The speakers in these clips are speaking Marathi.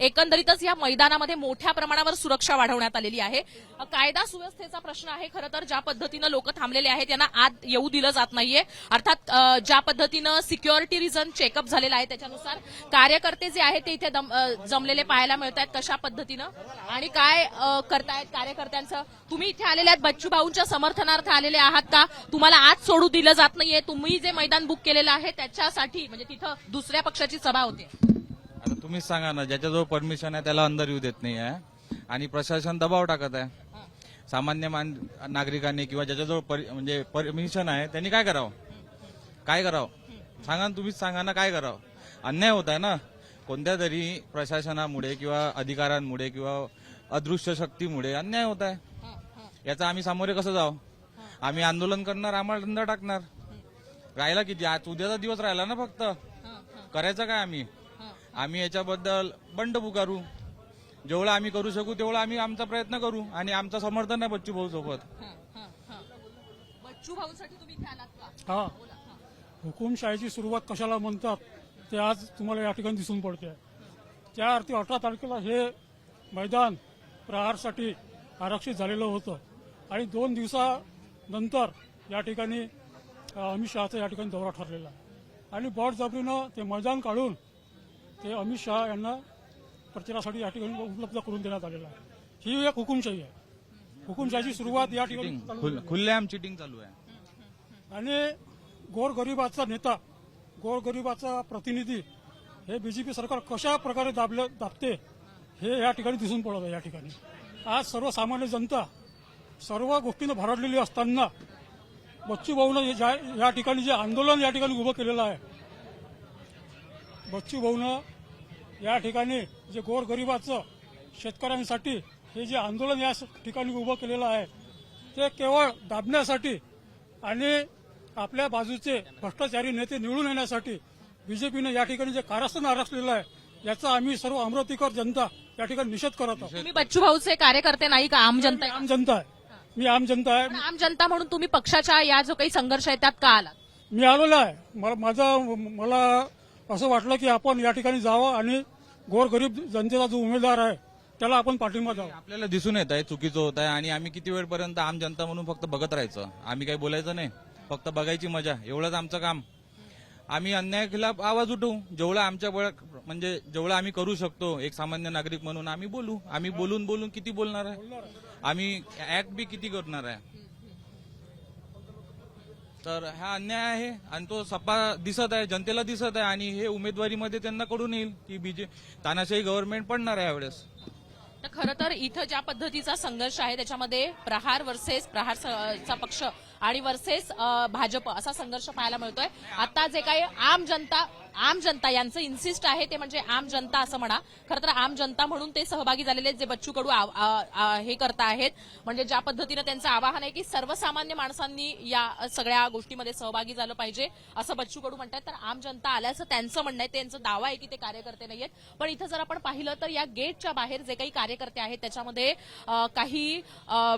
एकंदरीतच या मैदानामध्ये मोठ्या प्रमाणावर सुरक्षा वाढवण्यात आलेली आहे. कायदा सुव्यवस्थेचा प्रश्न आहे खरं तर ज्या पद्धतीनं लोक थांबलेले आहेत त्यांना आत येऊ दिलं जात नाहीये. अर्थात ज्या पद्धतीनं सिक्युरिटी रिझन चेकअप झालेला आहे त्याच्यानुसार कार्यकर्ते जे आहेत ते इथे जमलेले पाहायला मिळत आहेत कशा पद्धतीनं आणि काय करतायत कार्यकर्त्यांचं. तुम्ही इथे आलेले आहेत बच्चू भाऊंच्या समर्थनार्थ आलेले आहात का? तुम्हाला आत सोडू दिलं जात नाहीये. तुम्ही जे मैदान बुक केलेलं आहे त्याच्यासाठी म्हणजे तिथं दुसऱ्या पक्षाची सभा होते. तुम्हीच सांगा ना ज्याच्याजवळ परमिशन आहे त्याला अंदर येऊ देत नाही आहे. आणि प्रशासन दबाव टाकत आहे. सामान्य मान नागरिकांनी किंवा ज्याच्याजवळ परि- म्हणजे परमिशन आहे त्यांनी काय करावं? काय करावं? सांगा ना तुम्हीच सांगा ना काय करावं? अन्याय होत आहे ना. कोणत्या तरी प्रशासनामुळे किंवा अधिकारांमुळे किंवा अदृश्य शक्तीमुळे अन्याय होत आहे. याचा आम्ही सामोरे कसं जावं? आम्ही आंदोलन करणार आम्हाला अंदर टाकणार. राहिला किती? आज उद्याचा दिवस राहिला ना फक्त. करायचं काय आम्ही? आम्ही याच्याबद्दल बंड पुकारू. जेवढं आम्ही करू शकू तेवढं आम्ही आमचा प्रयत्न करू आणि आमचं समर्थन आहे बच्चू भाऊ सोबत बच्चू भाऊसाठी तुम्ही इथे आलात का? हा. हुकुमशाहीची सुरुवात कशाला म्हणतात ते आज तुम्हाला या ठिकाणी दिसून पडते त्या अर्थी अठरा तारखेला हे मैदान प्रहारसाठी आरक्षित झालेलं होतं. आणि दोन दिवसानंतर या ठिकाणी अ, अमित शहाचा या ठिकाणी दौरा ठरलेला. आणि बळजबरीनं ते मैदान काढून ते अमित शहा यांना प्रचारासाठी या ठिकाणी उपलब्ध करून देण्यात आलेलं आहे. ही एक हुकुमशाही आहे. हुकुमशाहीची सुरुवात या ठिकाणी चिटिंग चालू खुल- खुल्लेआम चिटिंग चालू आहे. आणि गोरगरिबाचा नेता गोरगरिबाचा प्रतिनिधी हे बीजेपी सरकार कशा प्रकारे दाबले दाबते हे या ठिकाणी दिसून पडत आहे या ठिकाणी. आज सर्वसामान्य जनता सर्व गोष्टीनं भरडलेली असताना बच्चू भाऊनं हे ज्या- या ठिकाणी जे आंदोलन या ठिकाणी उभं केलेलं आहे बच्चू भाऊनं या ठिकाणी जे गोरगरिबाचं शेतकऱ्यांसाठी हे जे आंदोलन या ठिकाणी उभं केलेलं आहे ते केवळ दाबण्यासाठी आणि आपल्या बाजूचे भ्रष्टाचारी नेते निवडून येण्यासाठी बीजेपीनं या ठिकाणी जे कारस्थान आरक्षलेलं आहे याचा आम्ही सर्व अमरावतीकर जनता या ठिकाणी निषेध करत आहोत. तुम्ही बच्चू भाऊचे कार्यकर्ते नाही का? आम जनता आम जनता आहे. मी आम जनता आहे. पण आम जनता म्हणून तुम्ही पक्षाच्या या जो काही संघर्ष आहे त्यात का आलात? मी आलेलो आहे. मला माझं मला असं वाटलं की आपण या ठिकाणी जावं आणि गोरगरीब जनतेचा जो उमेदवार आहे त्याला आपण पाठिंबा द्यावा. आपल्याला दिसून येत आहे चुकीचं होत आहे आणि आम्ही किती वेळपर्यंत आम जनता म्हणून फक्त बघत राहायचं? आम्ही काही बोलायचं नाही. फक्त बघायची मजा. एवढंच आमचं काम. आम्ही अन्यायाखिलाफ आवाज उठवू. जेवढं आमच्या म्हणजे जेवढं आम्ही करू शकतो एक सामान्य नागरिक म्हणून आम्ही बोलू. आम्ही बोलून बोलून किती बोलणार आहे? आम्ही ऍक्ट बी किती करणार आहे? तर हा अन्याय आहे आणि तो सपा दिसत आहे जनतेला दिसत आहे आणि हे उमेदवारीमध्ये त्यांना कळून येईल की बीजे तानाशाही गव्हर्नमेंट पडणार आहे यावेळेस. तर खरं तर इथं ज्या पद्धतीचा संघर्ष आहे त्याच्यामध्ये प्रहार वर्सेस प्रहार चा पक्ष आणि वर्सेस भाजप असा संघर्ष पाहायला मिळतोय. आता जे काही आम जनता आम जनता यांचं इन्सिस्ट आहे ते म्हणजे आम जनता असं म्हणा. खरं तर आम जनता म्हणून ते सहभागी झालेले आहेत जे बच्चू कडू हे करता आहेत. म्हणजे ज्या पद्धतीनं त्यांचं आवाहन आहे की सर्वसामान्य माणसांनी या सगळ्या गोष्टीमध्ये सहभागी झालं पाहिजे असं बच्चू कडू म्हणतात तर आम जनता आल्याचं त्यांचं म्हणणं आहे. त्यांचं दावा आहे की ते कार्यकर्ते नाहीयेत. पण इथं जर आपण पाहिलं तर या गेटच्या बाहेर जे काही कार्यकर्ते आहेत त्याच्यामध्ये काही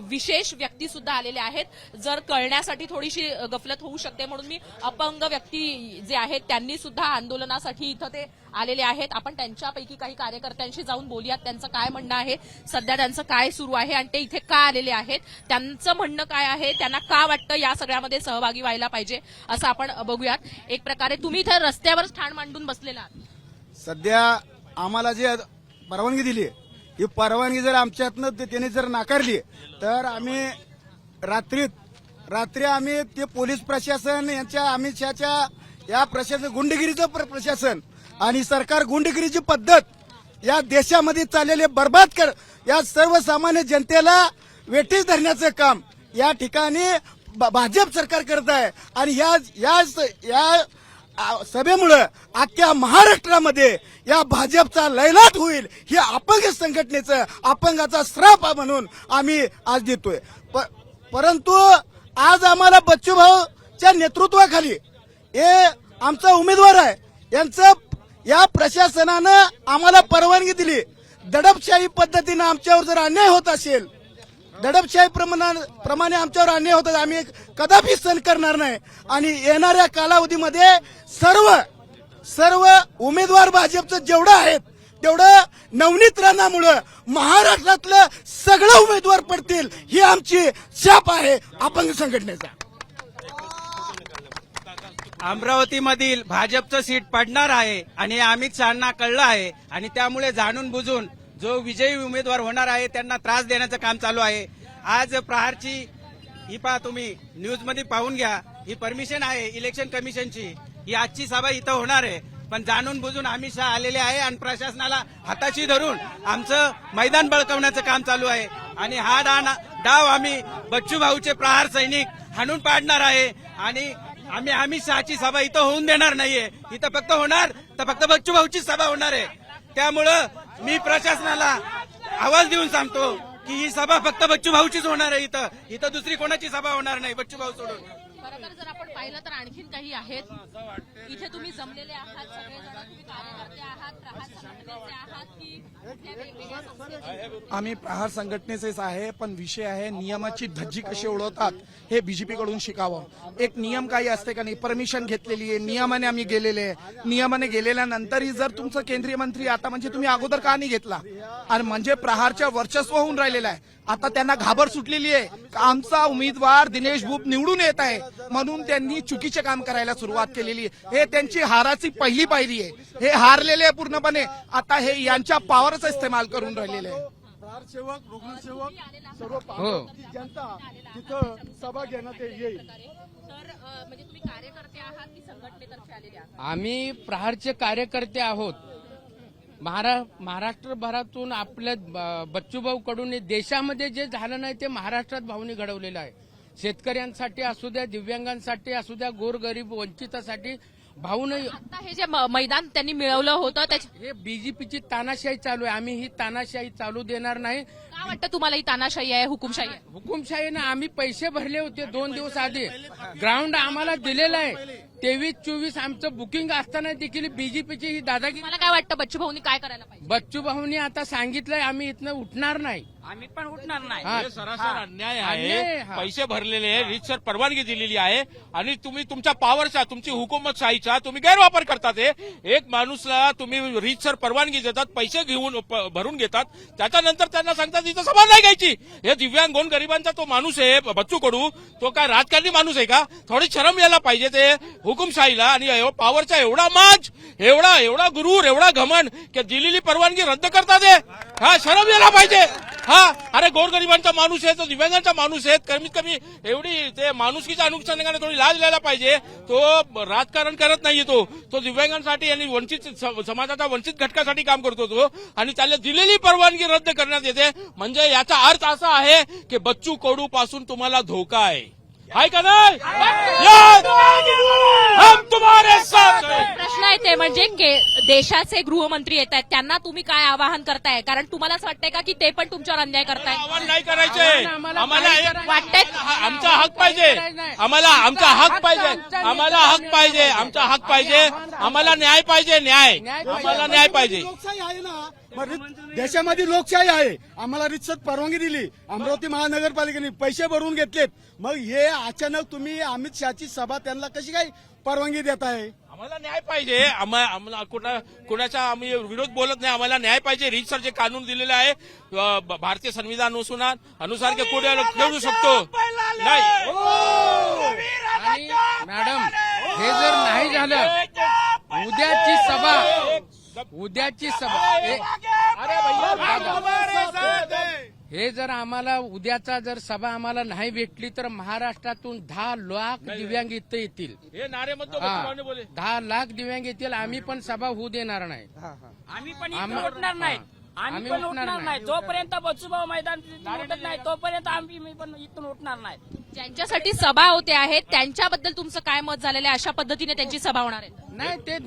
विशेष व्यक्ती सुद्धा आलेले आहेत. जर कळण्यासाठी थोडीशी गफलत होऊ शकते म्हणून मी अपंग व्यक्ती जे आहेत त्यांनी सुद्धा आंदोलनासाठी इथं ते आलेले आहेत. आपण त्यांच्यापैकी काही कार्यकर्त्यांशी जाऊन बोलूयात. त्यांचं काय म्हणणं आहे? सध्या त्यांचं काय सुरू आहे आणि ते इथे का आलेले आहेत? त्यांचं म्हणणं काय आहे? त्यांना का वाटतं या सगळ्यामध्ये सहभागी व्हायला पाहिजे? असं आपण बघूयात. एक प्रकारे तुम्ही इथं रस्त्यावर ठाण मांडून बसलेला आहात. सध्या आम्हाला जे परवानगी दिली ही परवानगी जर आमच्यातनं त्यांनी जर नाकारली तर आम्ही रात्रीत रात्री आम्ही ते पोलीस प्रशासन यांच्या अमित शहाच्या या प्रशासन गुंडगिरीचं प्र- प्रशासन आणि सरकार गुंडगिरीची पद्धत या देशामध्ये चाललेले बर्बाद कर या सर्वसामान्य जनतेला वेठीस धरण्याचं काम या ठिकाणी भाजप सरकार करत आहे. आणि या या स- या सभेमुळं अख्ख्या महाराष्ट्रामध्ये या भाजपचा लैलाट होईल हे अपंग संघटनेचं अपंगाचा श्राप म्हणून आम्ही आज देतोय. प- परंतु आज आम्हाला बच्चूभाऊच्या नेतृत्वाखाली हे आमचा उमेदवार आहे. यांचं या प्रशासनानं आम्हाला परवानगी दिली. दडपशाही पद्धतीनं आमच्यावर जर अन्याय होत असेल दडपशाही प्रमाणे आमच्यावर अन्याय होत आम्ही कदापि सहन करणार नाही. आणि येणाऱ्या कालावधीमध्ये सर्व सर्व उमेदवार भाजपचं जेवढं आहेत तेवढं नवनीत राणामुळं महाराष्ट्रातलं सगळं उमेदवार पडतील ही आमची शाप आहे. अपंग संघटनेचा. अमरावतीमधील भाजपचं सीट पडणार आहे आणि हे अमित शहाना कळलं आहे आणि त्यामुळे जाणून बुजून जो विजयी उमेदवार होणार आहे त्यांना त्रास देण्याचं काम चालू आहे. आज प्रहारची ही पहा तुम्ही न्यूजमध्ये पाहून घ्या. ही परमिशन आहे इलेक्शन कमिशनची. ही आजची सभा इथं होणार आहे. पण जाणून बुजून अमित शहा आलेले आहे आणि प्रशासनाला हाताशी धरून आमचं मैदान बळकवण्याचं काम चालू आहे. आणि हा डा डाव आम्ही बच्चू भाऊचे प्रहार सैनिक हाणून पाडणार आहे. आणि आम्ही आम्ही शहाची सभा इथं होऊन देणार नाहीये. इथं फक्त होणार तर फक्त बच्चू भाऊची सभा होणार आहे. त्यामुळं मी प्रशासनाला आवाज देऊन सांगतो की ही सभा फक्त बच्चू भाऊचीच होणार आहे इथं. इथं दुसरी कोणाची सभा होणार नाही बच्चू भाऊ सोडून. खरं तर जर आपण पाहिलं तर आणखीन काही आहेत. इथे तुम्ही जमलेले आहात सगळेजण तुम्ही कार्यकर्ते आहात प्रहार संघटनेचे आहात की कुठल्या वेगवेगळ्या संस्थेचे? आम्ही प्रहार संघटनेचेच आहे पण विषय आहे नियमाची धज्जी कशी उडवतात हे बीजेपी कडून शिकावं. एक नियम काही असते का नाही? परमिशन घेतलेली आहे नियमाने आम्ही गेलेले आहे. नियमाने गेलेल्यानंतरही जर तुमचं केंद्रीय मंत्री आता म्हणजे तुम्ही अगोदर का नाही घेतला? आणि म्हणजे प्रहारच्या वर्चस्व होऊन राहिलेलं आहे. आता त्यांना घाबर सुटलेली आहे. का आमचा उमेदवार दिनेश भूप निवडून येत आहे. म्हणून त्यांनी चुकीचे काम करायला सुरुवात केलेली आहे. हे त्यांची हाराची पहिली पायरी आहे. हे हारलेले आहे पूर्णपणे. आता हे यांच्या पॉवरचा इस्तेमाल करून राहिलेले आहे. सेवक रुग्णसेवक सर्व हो. जनता तिथं सभा घेण्यात येईल. म्हणजे तुम्ही कार्यकर्ते आहात की संघटनेतर्फे आलेले आहात? आम्ही प्रहारचे कार्यकर्ते आहोत. महारा महाराष्ट्रभरातून आपल्या बच्चूभाऊ कडून देशामध्ये जे झालं नाही ते महाराष्ट्रात भाऊनी घडवलेलं आहे. शेतकऱ्यांसाठी असू द्या दिव्यांगांसाठी असू द्या गोरगरीब वंचितासाठी भाऊन आता हे जे मैदान त्यांनी मिळवलं होतं हे बीजेपीची तानाशाही चालू आहे. आम्ही ही तानाशाही चालू देणार नाही. का वाटतं तुम्हाला ही तानाशाही आहे हुकुमशाही आहे? हुकुमशाहीनं आम्ही पैसे भरले होते दोन दिवस आधी. ग्राउंड आम्हाला दिलेलं आहे. तेवीस चोवीस आमचं बुकिंग असताना देखील बीजेपीची ही दादागिरी मला काय वाटतं बच्चू भाऊनी काय करायला पाहिजे? बच्चू भाऊनी आता सांगितलंय आम्ही इथनं उठणार नाही. आम्ही पण उठणार नाही. हा. हे सरासर अन्याय अन्याय, आहे हा. पैसे भरलेले आहे. रीतसर परवानगी दिलेली आहे. आणि तुम्ही तुमच्या पॉवरचा तुमची हुकुमतशाहीचा तुम्ही गैरवापर करतात हे. एक माणूसला तुम्ही रीतसर परवानगी देतात पैसे घेऊन प- भरून घेतात. त्याच्यानंतर त्यांना सांगतात इथं सभा नाही घ्यायची. हे दिव्यांग गोन गरिबांचा तो माणूस आहे बच्चू कडू तो काय राजकारणी माणूस आहे का? थोडी शरम यायला पाहिजे ते. हुकुमशाहीला आणि पॉवरचा एवढा माज एवढा एवढा गुरूर एवढा घमन की दिलेली परवानगी रद्द करतात हे हा शरम यायला पाहिजे. हा अरे गोरगरिबांचा माणूस आहे तो दिव्यांगांचा माणूस आहे कमीत कमी एवढी ते माणुसकीच्या अनुषंगाने थोडी लाज द्यायला पाहिजे. तो राजकारण करत नाहीये तो. तो दिव्यांगांसाठी आणि वंचित स- समाजाच्या वंचित घटकासाठी काम करतो तो. आणि त्याला दिलेली परवानगी रद्द करण्यात येते. म्हणजे याचा अर्थ असा आहे की बच्चू कडू पासून तुम्हाला धोका आहे. आहे का नाही? तुम्हारे साथ हैं. आहे ते म्हणजे देशाचे गृहमंत्री येत आहेत. त्यांना तुम्ही काय आवाहन करताय? कारण तुम्हाला असं वाटतंय का की ते पण तुमच्यावर अन्याय करताय? आव्हान नाही करायचे आम्हाला? वाटतंय आमचा हक पाहिजे. आम्हाला आमचा हक पाहिजे. आम्हाला हक पाहिजे. आमचा हक पाहिजे. आम्हाला न्याय पाहिजे. न्याय. आम्हाला न्याय पाहिजे. लोकशाही आहे ना. मग रीत- देशामध्ये लोकशाही आहे. आम्हाला रितसर परवानगी दिली. अमरावती महानगरपालिकेने पैसे भरून घेतलेत. मग हे अचानक तुम्ही अमित शहाची सभा त्यांना कशी काय परवानगी देत आहे आम्हाला न्याय पाहिजे. आम्हा- आम्हाला कुणा कुणाचा आम्ही विरोध बोलत नाही. आम्हाला न्याय पाहिजे. रीतसर जे कानून दिलेलं आहे. भारतीय संविधान अनुसार अनुसार के कुठे खेळू शकतो. नाही. आणि मॅडम हे जर नाही झालं उद्याची सभा उद्याची सभा हे- हे जर आम्हाला उद्याचा जर सभा आम्हाला नाही भेटली तर महाराष्ट्रातून दहा लाख दिव्यांग इथं येतील. हे नारे बोले. दहा लाख दिव्यांग येतील आम्ही पण सभा होऊ देणार नाही. आम्ही पण उठणार नाही. आम्ही पण उठणार नाही. जोपर्यंत बच्चूभाऊ मैदान उठत नाही. तोपर्यंत आम्ही मी पण इथून उठणार नाही. ज्यांच्यासाठी सभा होते आहेत त्यांच्याबद्दल तुमचं काय मत झालेलं आहे? अशा पद्धतीने त्यांची सभा होणार आहे. नाही ते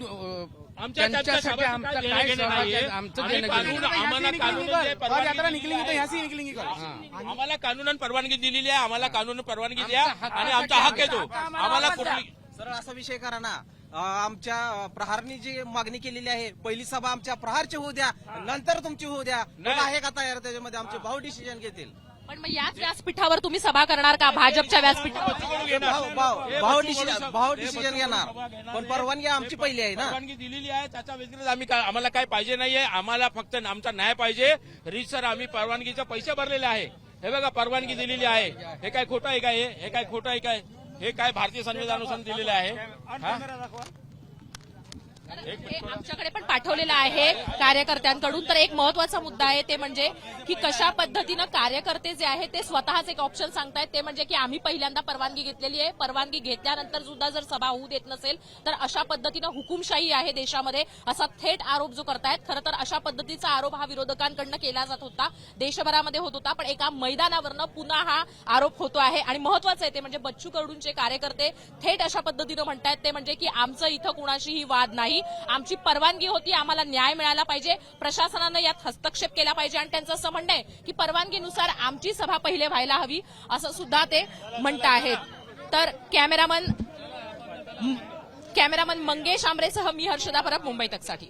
त्यांच्यासाठी आमचं काय आमचं आम्हाला कानून जे परवानगी दिलेली आहे, आम्हाला कानून परवानगी दिलेली आहे. आम्हाला कानून परवानगी द्या आणि आमचा हक आहे तो. आम्हाला कुठली सर असा विषय करा ना. आमच्या प्रहारनी जी मागणी केलेली आहे पहिली सभा आमच्या प्रहारची होऊ द्या नंतर तुमची होऊ द्या. आहे का तयार? त्याच्यामध्ये आमचे भाऊ डिसिजन घेतील. पण मग याच व्यासपीठावर तुम्ही सभा करणार का? भाजपच्या व्यासपीठावर? भाव डिसिजन भाव डिसिजन घेणार. पण परवानगी आमची पहिली आहे ना. परवानगी दिलेली आहे त्याच्या व्यतिरिक्त आम्ही काय आम्हाला काय पाहिजे नाहीये. आम्हाला फक्त आमचा न्याय पाहिजे. रीत सर आम्ही परवानगीचे पैसे भरलेले आहे. हे बघा परवानगी दिलेली आहे. हे काय खोटं आहे काय हे? हे काय खोटं आहे काय? हे काय भारतीय संविधानानुसार दिलेलं आहे. हा? हे आमच्याकडे पण पाठवलेलं आहे कार्यकर्त्यांकडून. तर एक महत्त्वाचा मुद्दा आहे ते म्हणजे की कशा पद्धतीनं कार्यकर्ते जे आहेत ते स्वतःच एक ऑप्शन सांगतायत. ते म्हणजे की आम्ही पहिल्यांदा परवानगी घेतलेली आहे. परवानगी घेतल्यानंतर सुद्धा जर सभा होऊ देत नसेल तर अशा पद्धतीनं हुकुमशाही आहे देशामध्ये. असा थेट आरोप जो करतायत खरं तर अशा पद्धतीचा आरोप हा विरोधकांकडनं केला जात होता. देशभरामध्ये होत होता पण एका मैदानावरनं पुन्हा हा आरोप होतो आहे. आणि महत्वाचं आहे ते म्हणजे बच्चू कडूंचे कार्यकर्ते थेट अशा पद्धतीनं म्हणतायत. ते म्हणजे की आमचं इथं कुणाशीही वाद नाही. आमची परवानगी होती आम्हाला न्याय मिळाला पाहिजे. प्रशासनानं यात हस्तक्षेप केला पाहिजे आणि त्यांचं असं म्हणणं आहे की परवानगीनुसार आमची सभा पहिले व्हायला हवी असं सुद्धा ते म्हणत आहेत. तर कॅमेरामन कॅमेरामन मंगेश आंबरेसह मी हर्षदा परब मुंबई तकसाठी.